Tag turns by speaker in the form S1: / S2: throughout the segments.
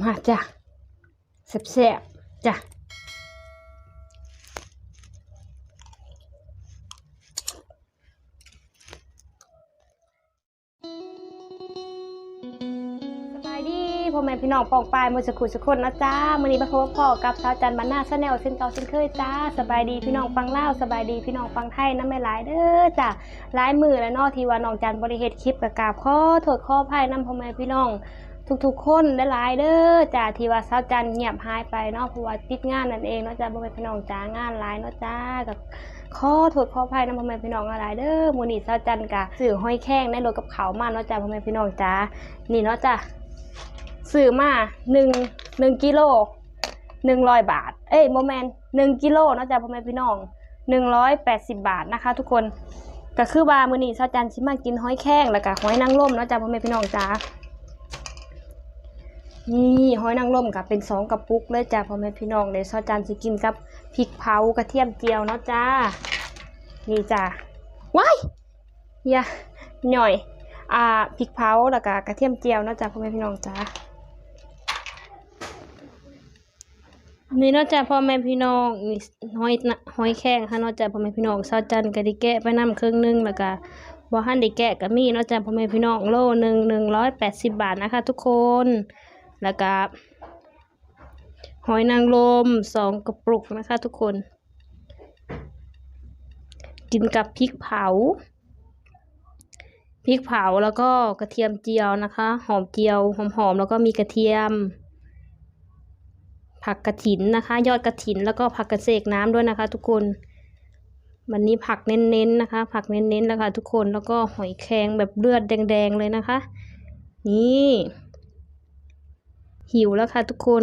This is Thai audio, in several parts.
S1: มาจ้ะแซ่บๆจ้ะ พี่น้องปองปายมือสกุลสกุลนะจ้ามือนี้มาพบกับพ่อกับสาวจันบรรณาชาแนลเส้นเก่าเส้นเคยจ้าสบายดีพี่น้องฟังเล่าสบายดีพี่น้องฟังไทยน้ำไม่หลายเด้อจ้ะหลายมือแล้วเนอทีว่าน้องจันบริเฮ็ดคลิปกับกาบขอโทษขออภัยน้ำพ่อแม่พี่น้องทุกๆคนหลายเด้อจ้าทีว่าสาวจันเงียบหายไปเนาะเพราะว่าติดงานนั่นเองเนาะจ้าพ่อแม่พี่น้องจ้างานหลายเนาะจ้ากับข้อโทษขออภัยน้ำพ่อแม่พี่น้องหลายเด้อมื้อนี้าวจันกะซื้อห้อยแข้งในรถกับเขามาเนาะจ้าพ่อแม่พี่น้องจ้านี่เนาะจ้า ซื้อมาหนึ่งหนึ่งกิโลหนึ่งร้อยบาท เอ้ยโมเมนหนึ่งกิโลนาะจ๊ะพ่อแม่พี่น้องหนึ่งร้อยแปดสิบบาทนะคะ ทุกคนก็คือว่ามือนี้ซาจันชิมากินหอยแข้งแล้วก็หอยนางรมนาะจ๊ะพ่อแม่พี่น้องจ้านี่หอยนางรมกับเป็นสองกระปุกเลยจ้ะพ่อแม่พี่น้องเดี๋ยวซาจันสิกินกับพริกเผากระเทียมเจียวเนาะจ้านี่จ้าว้ายอย่าหน่อย อ่าพริกเผาแล้วก็กระเทียมเจียวเนาะจ้ะพ่อแม่พี่น้องจ้า นี่นาะจ้ะพ่อแม่พี่น้องนี่หอยนะหอยแข้งค่ะนาะจ้ะพ่อแม่พี่น้องซาจันก็ได้แกะไปนำครึ่งหนึงแล้วก็บ่ทันได้แกะก็มีนาะจ้ะพ่อแม่พี่น้องโลหนึ่งหนึ่งร้อยแปดสิบบาทนะคะ ทุกคนแล้วก็หอยนางรมสองกระปุกนะคะ ทุกคน กินกับพริกเผาพริกเผาแล้วก็กระเทียมเจียวนะคะ หอมเจียวหอมๆแล้วก็มีกระเทียม ผักกระถินนะคะ ยอดกระถินแล้วก็ผักกระเสกน้ำด้วยนะคะ ทุกคน วันนี้ผักเน้นๆนะคะ ผักเน้นๆนะคะทุกคนแล้วก็หอยแครงแบบเลือดแดง ๆ เลยนะคะ นี่ หิวแล้วค่ะทุกคน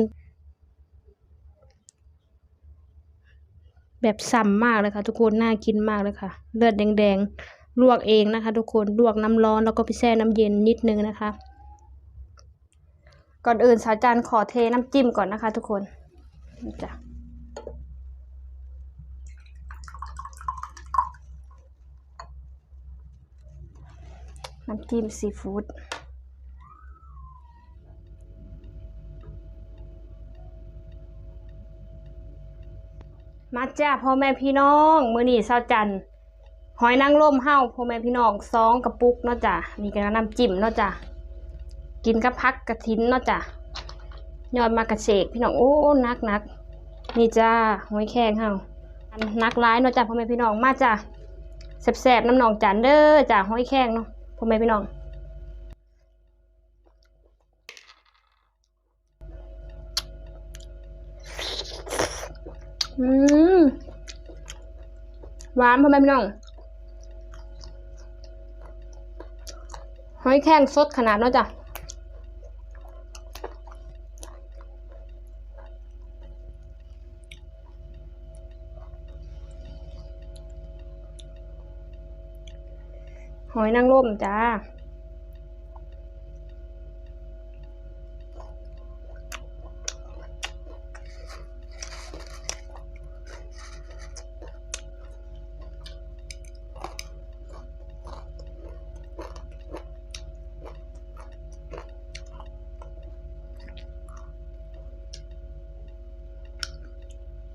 S1: แบบฉ่ำมากเลยค่ะ ทุกคนน่ากินมากเลยค่ะ เลือดแดงๆลวกเองนะคะ ทุกคนลวกน้ำร้อนแล้วก็ไปแช่น้ำเย็นนิดนึงนะคะ ก่อนอื่นสาวจานขอเทน้ำจิ้มก่อนนะคะ ทุกคนจ้ะน้ำจิ้มซีฟู้ดมาจ้าพ่อแม่พี่น้อง มือนี้สาวจันหอยนางรมเฮ้าพ่อแม่พี่น้องสองกระปุกเนาะจ้ะนี่ก็น้ำจิ้มเนาะจ้ะ กินกับพักกระถินเนาะจ้ะยอดมากระเฉกพี่น้องโอ้นักนักนี่จ้าหอยแข้งเฮานนักร้ายเนาะจ้ะพ่อแม่พี่น้องมาจ้ะแสบๆน้ำหนองจันเด้อจ้ะหอยแข้งเนาะพ่อแม่พี่น้องอืมหวานพ่อแม่พี่น้องหอยแข้งสดขนาดเนาะจ้ะ หอยนางรมจ้า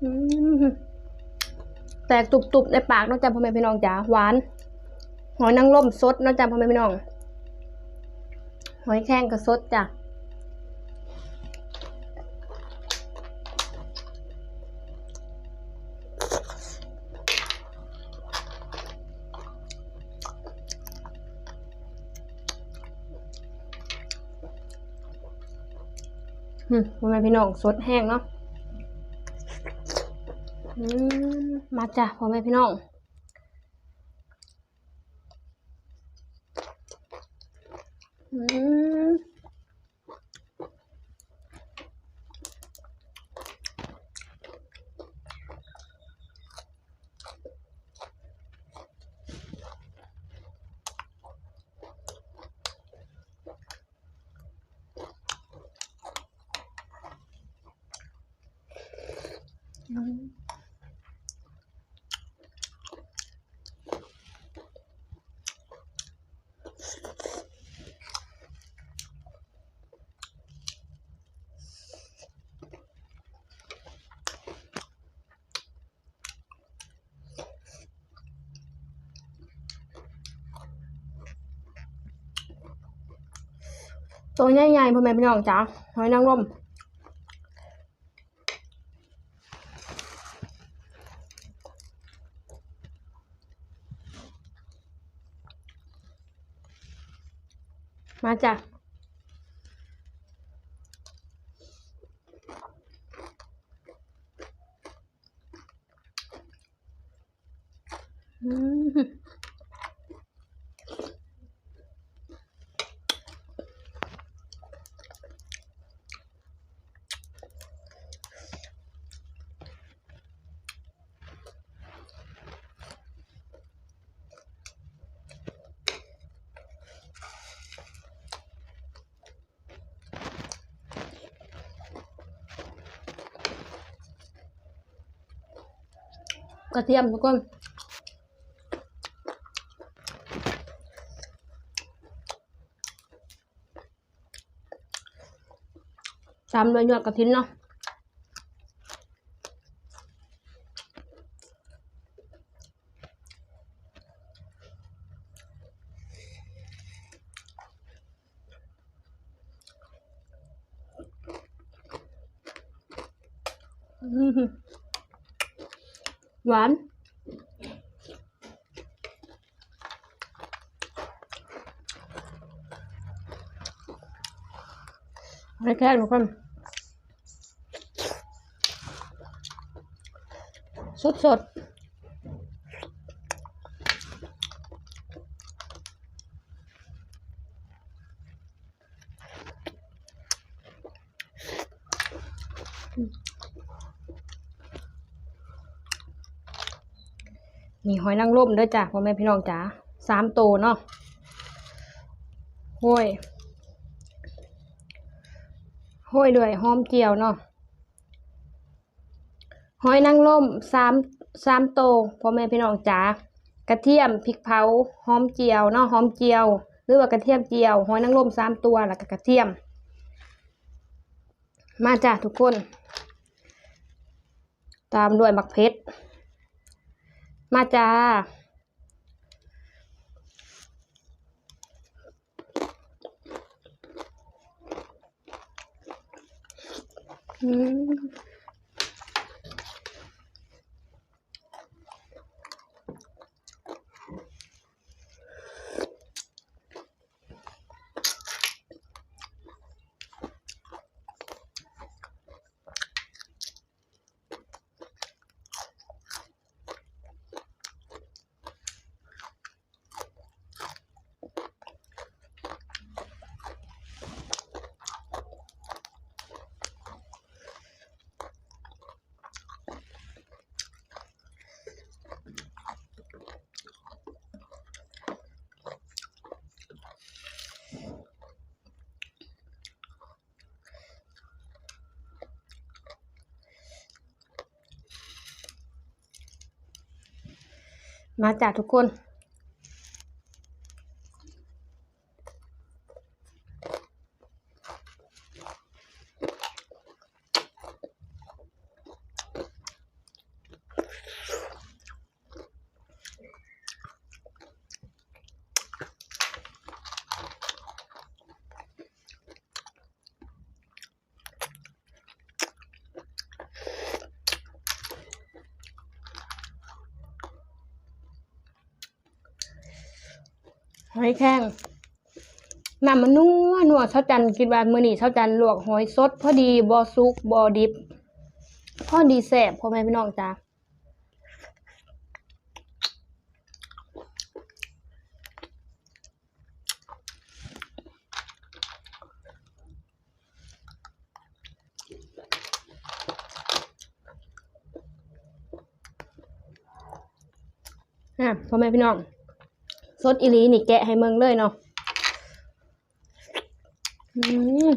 S1: อืม แตกตุบๆในปากเนอกจากพ่อแม่พี่น้องจ๋าหวาน หอยนางรมสดนอกจากพ่อแม่พี่น้อง หอยแข้งก็สดจ้ะอืมพ่อแม่พี่น้องสดแห้งเนาะมมาจ้ะพ่อแม่พี่น้อง อื ตัวใหญ่ๆพ่อแม่พี่น้องจ้าหอยนางรมมาจ้ะอืม กระเทียมทุกคนตามด้วยยอดกระถินเนาะอื้อ หวานให้แค่ทุกคนสดสดอืม นี่หอยนางรมเด้อจ้ะพ่อแม่พี่น้องจ๋าสามตัวเนาะห้อยห้อยด้วยหอมเจียวเนาะหอยนางรมสามสามโตวพ่อแม่พี่น้องจ๋ากระเทียมพริกเผาหอมเจียวเนาะหอมเจียว หรือว่ากระเทียมเจียวหอยนางรมสามตัวแล้วก็กระเทียม มาจ้ะทุกคน ตามด้วยมักเพชร มาจ้า อืม มาจากทุกคน หอยแข้งน้ำมันนัวนัวเช้าจันกินว่ามื้อนี้เช้าจันลวกหอยสด พอดีบ่สุกบ่ดิบ พอดีแซ่บพ่อแม่พี่น้องจ้าอะพ่อแม่พี่น้อง สดอีลีนี่แกะให้เมืองเลยเนาะอืม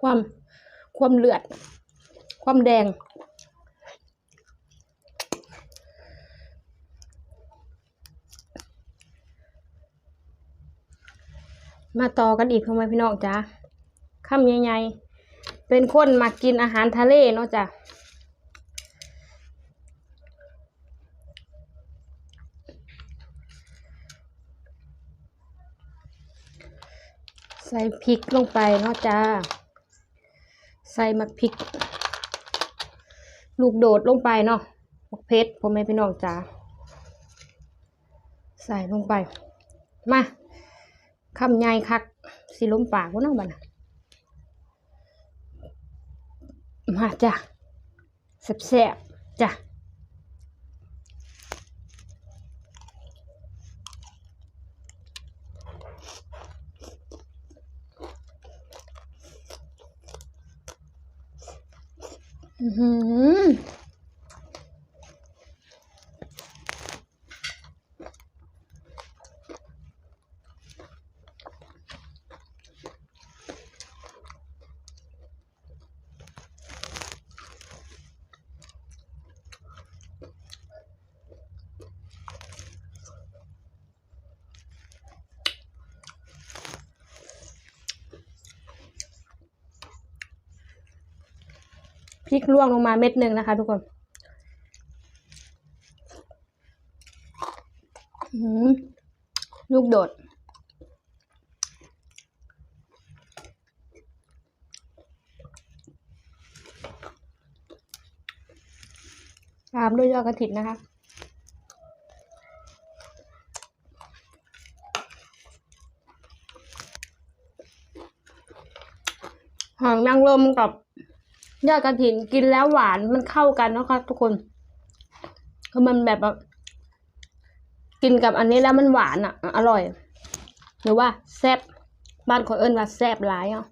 S1: ความ ความเลือด ความแดง มาต่อกันอีกทำไมพี่น้องจ๊ะข้ามใหญ่ๆเป็นคนมากินอาหารทะเลเนาะจ้ะใส่พริกลงไปเนาะจ้า ใส่มักพริก ลูกโดดลงไปเนาะมักเพชรพ่อแม่พี่น้องจ้าใส่ลงไป มาคำใหญ่คักสิล้มปากวะน้องบัดน่ะมาจ้ะแซ่บๆจ้ะ อือ ริกลวกลงมาเม็ดหนึ่งนะคะ ทุกคนลูกโดด ตามด้วยยอดกระถินนะคะหอมนางรมกับ ยอดกระถินกินแล้วหวานมันเข้ากันนะคะทุกคนคือมันแบบกินกับอันนี้แล้วมันหวานอะ อร่อย หรือว่าแซ่บบ้านขอยเอิ้นว่าแซ่บหลายอะ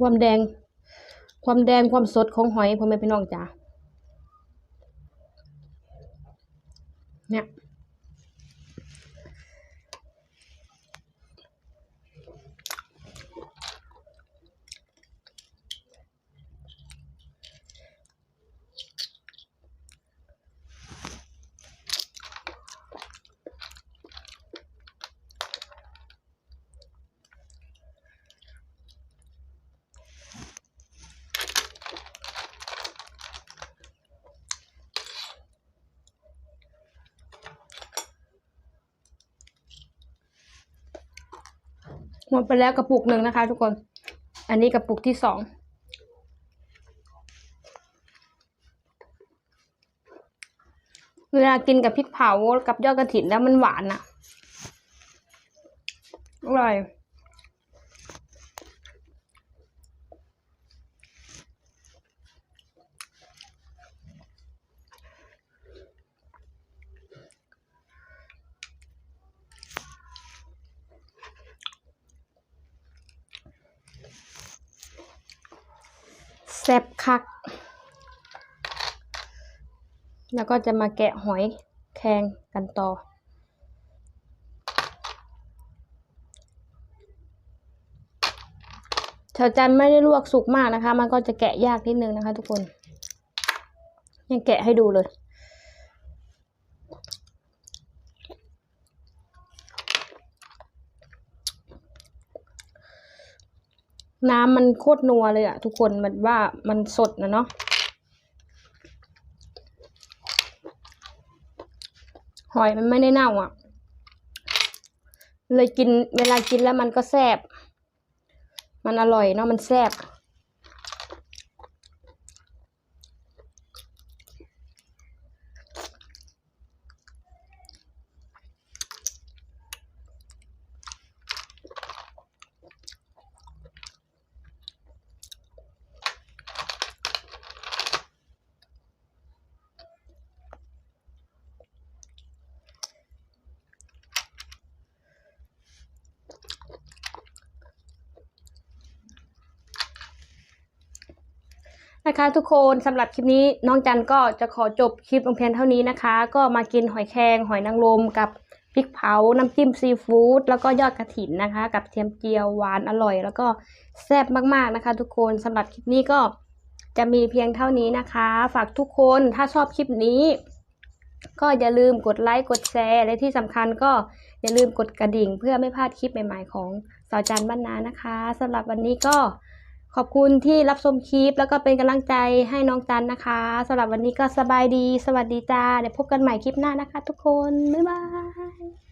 S1: ความแดง ความแดงความสดของหอยพ่อแม่พี่น้องจ้าเนี่ย หมดไปแล้วกระปุกหนึ่งนะคะ ทุกคน อันนี้กระปุกที่สองเวลากินกับพริกเผากับยอดกระถินแล้วมันหวานอะอร่อย แซ่บคัก แล้วก็จะมาแกะหอยแครงกันต่อ ชาวจันไม่ได้ลวกสุกมากนะคะ มันก็จะแกะยากนิดนึงนะคะทุกคน ยังแกะให้ดูเลย น้ำมันโคตรนัวเลยอะทุกคนมันว่ามันสดนะเนาะหอยมันไม่ได้เน่าอะเลยกินเวลากินแล้วมันก็แซ่บมันอร่อยเนาะมันแซ่บ นะคะทุกคนสำหรับคลิปนี้น้องจันก็จะขอจบคลิปลงเพียงเท่านี้นะคะ ก็มากินหอยแครงหอยนางรมกับพริกเผา น้ำจิ้มซีฟู้ดแล้วก็ยอดกระถินนะคะ กับเทียมเจียวหวานอร่อย แล้วก็แซ่บมากๆนะคะ ทุกคนสำหรับคลิปนี้ก็จะมีเพียงเท่านี้นะคะ ฝากทุกคนถ้าชอบคลิปนี้ ก็อย่าลืมกดไลค์กดแชร์และที่สำคัญก็อย่าลืมกดกระดิ่ง เพื่อไม่พลาดคลิปใหม่ ๆ ของสาวจันบ้านนานะคะสำหรับวันนี้ก็ ขอบคุณที่รับชมคลิป แล้วก็เป็นกำลังใจให้น้องจันนะคะสำหรับวันนี้ก็สบายดี สวัสดีจ้า เดี๋ยวพบกันใหม่คลิปหน้านะคะทุกคน บ๊ายบาย